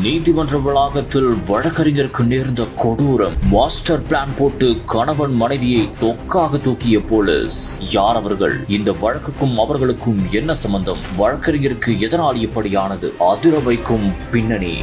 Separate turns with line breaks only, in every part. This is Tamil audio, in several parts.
நீதிமன்ற வளாகத்தில் வழக்கறிஞருக்கு நேர்ந்த கொடூரம். மாஸ்டர் பிளான் போட்டு கணவன் மனைவியை தொக்காக தூக்கிய போலீஸ். யார் அவர்கள்? இந்த வழக்குக்கும் அவர்களுக்கும் என்ன சம்பந்தம்? வழக்கறிஞருக்கு எதனால் இப்படியானது? அதிர வைக்கும் பின்னணி.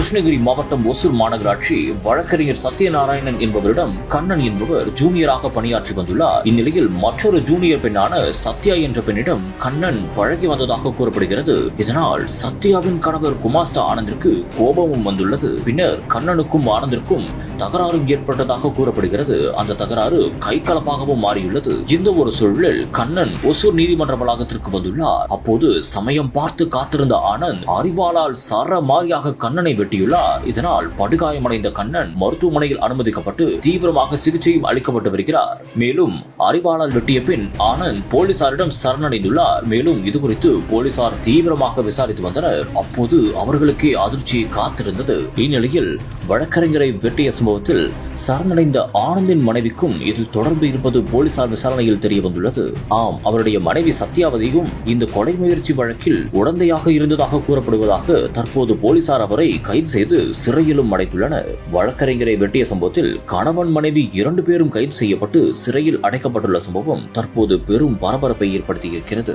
கிருஷ்ணகிரி மாவட்டம் ஒசூர் மாநகராட்சி வழக்கறிஞர் சத்யநாராயணன் என்பவரிடம் கண்ணன் என்பவர் ஜூனியராக பணியாற்றி வந்துள்ளார். இந்நிலையில் மற்றொரு ஜூனியர் பெண்ணான சத்யா என்ற பெண்ணிடம் கண்ணன் பழகி வந்ததாக கூறப்படுகிறது. இதனால் சத்யாவின் கணவர் குமாஸ்தா ஆனந்திற்கு கோபமும் வந்துள்ளது. பின்னர் கண்ணனுக்கும் ஆனந்திற்கும் தகராறும் ஏற்பட்டதாக கூறப்படுகிறது. அந்த தகராறு கைகலப்பாகவும் மாறியுள்ளது. இந்த ஒரு சூழலில் கண்ணன் ஒசூர் நீதிமன்ற வளாகத்திற்கு வந்துள்ளார். அப்போது சமயம் பார்த்து காத்திருந்த ஆனந்த் அறிவாளால் சர மாறியாக கண்ணனை வெட்டியுள்ளார் இதனால் படுகாயமடைந்த கண்ணன் மருத்துவமனையில் அனுமதிக்கப்பட்டு தீவிரமாக சிகிச்சையும் அளிக்கப்பட்டு வருகிறார் மேலும் அறிவாளால் வெட்டிய பின் ஆனந்த் போலீசாரிடம் சரணடைந்துள்ளார். மேலும் இது குறித்து போலீசார் தீவிரமாக விசாரித்து வந்தனர். அப்போது அவர்களுக்கே அதிர்ச்சி காத்திருந்தது. இந்நிலையில் வழக்கறிஞரை வெட்டிய சம்பவத்தில் சரணடைந்த ஆனந்தின் மனைவிக்கும் இதில் தொடர்பு இருப்பது போலீசார் விசாரணையில் தெரிய வந்துள்ளது ஆம் அவருடைய மனைவி சத்யாவதியும் இந்த கொலை முயற்சி வழக்கில் உடந்தையாக இருந்ததாக கூறப்படுவதாக தற்போது போலீசார் அவரை கை கைது செய்து சிறையிலும் அடைத்துள்ளனர் வழக்கறிஞரை வெட்டிய சம்பவத்தில் கணவன் மனைவி இரண்டு பேரும் கைது செய்யப்பட்டு சிறையில் அடைக்கப்பட்டுள்ள சம்பவம் தற்போது பெரும் பரபரப்பை ஏற்படுத்தியிருக்கிறது.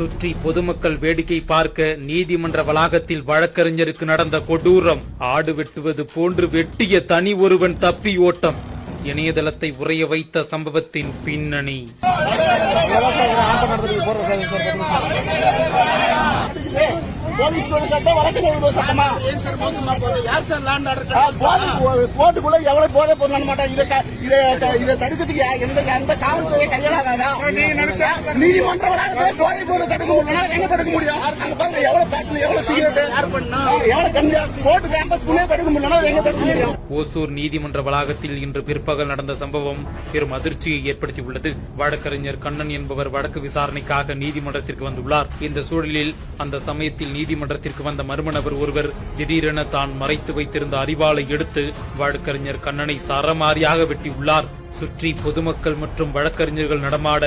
சுற்றி பொதுமக்கள் வேடிக்கை பார்க்க நீதிமன்ற வளாகத்தில் வழக்கறிஞருக்கு நடந்த கொடூரம். ஆடு வெட்டுவது போன்று வெட்டிய தனி ஒருவன் தப்பி ஓட்டம். இணையதளத்தை உறைய வைத்த சம்பவத்தின் பின்னணி.
போலீஸ் போலீஸ் சட்டம் வழக்கு சட்டமா?
ஏன் சார் மோசமா போகுது? யார் சார் லேண்ட் ஆர்டர்
கோர்ட்டுக்குள்ள எவ்வளவு போதை பொருள் மாட்டோம் இதை இதை தடுக்கிறதுக்கு எந்த எந்த காவல்துறை கையாளாதா
நீங்க நினைச்சா
நீதிமன்ற வளாகத்துல போதை பொருள் தடுக்க முடியும்? எங்க தடுக்க முடியும்? அங்க பாருங்க எவ்வளவு பேட்டரி எவ்வளவு சிகரெட்
யார் பண்ணா?
எவ்வளவு கஞ்சா கோர்ட்டு கேம்பஸ்க்குள்ளே தடுக்க முடியலன்னா எங்க தடுக்க முடியும்?
ஓசூர் நீதிமன்ற வளாகத்தில் இன்று பிற்பகல் நடந்த சம்பவம் பெரும் அதிர்ச்சியை ஏற்படுத்தியுள்ளது. வழக்கறிஞர் கண்ணன் என்பவர் வழக்கு விசாரணைக்காக நீதிமன்றத்திற்கு வந்துள்ளார். இந்த சூழலில் அந்த சமயத்தில் நீதிமன்றத்திற்கு வந்த மர்ம நபர் ஒருவர் திடீரென தான் மறைத்து வைத்திருந்த அறிவாளை எடுத்து வழக்கறிஞர் கண்ணனை சரமாரியாக வெட்டியுள்ளார் சுற்றி பொதுமக்கள் மற்றும் வழக்கறிஞர்கள் நடமாட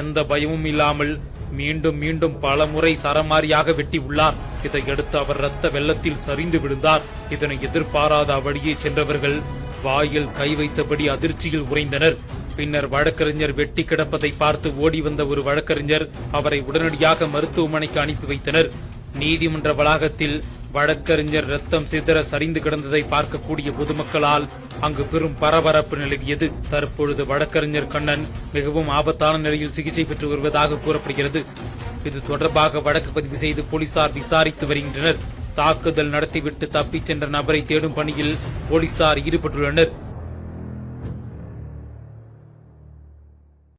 எந்த பயமும் இல்லாமல் மீண்டும் மீண்டும் பல முறை சரமாரியாக வெட்டி உள்ளார். இதையடுத்து அவர் ரத்த வெள்ளத்தில் சரிந்து விழுந்தார். இதனை எதிர்பாராத வழியே சென்றவர்கள் வாயில் கை வைத்தபடி அதிர்ச்சியில் உறைந்தனர். பின்னர் வழக்கறிஞர் வெட்டி கிடப்பதை பார்த்து ஓடி வந்த ஒரு வழக்கறிஞர் அவரை உடனடியாக மருத்துவமனைக்கு அனுப்பி வைத்தனர். நீதிமன்ற வளாகத்தில் வழக்கறிஞர் ரத்தம் சிதற சரிந்து கிடந்ததை பார்க்கக்கூடிய பொதுமக்களால் அங்கு பெரும் பரபரப்பு நிலவியது. தற்பொழுது வழக்கறிஞர் கண்ணன் மிகவும் ஆபத்தான நிலையில் சிகிச்சை பெற்று வருவதாக கூறப்படுகிறது. இது தொடர்பாக வழக்கு பதிவு செய்து போலீசார் விசாரித்து வருகின்றனர். தாக்குதல் நடத்திவிட்டு தப்பிச் சென்ற நபரை தேடும் பணியில் போலீசார் ஈடுபட்டுள்ளனர்.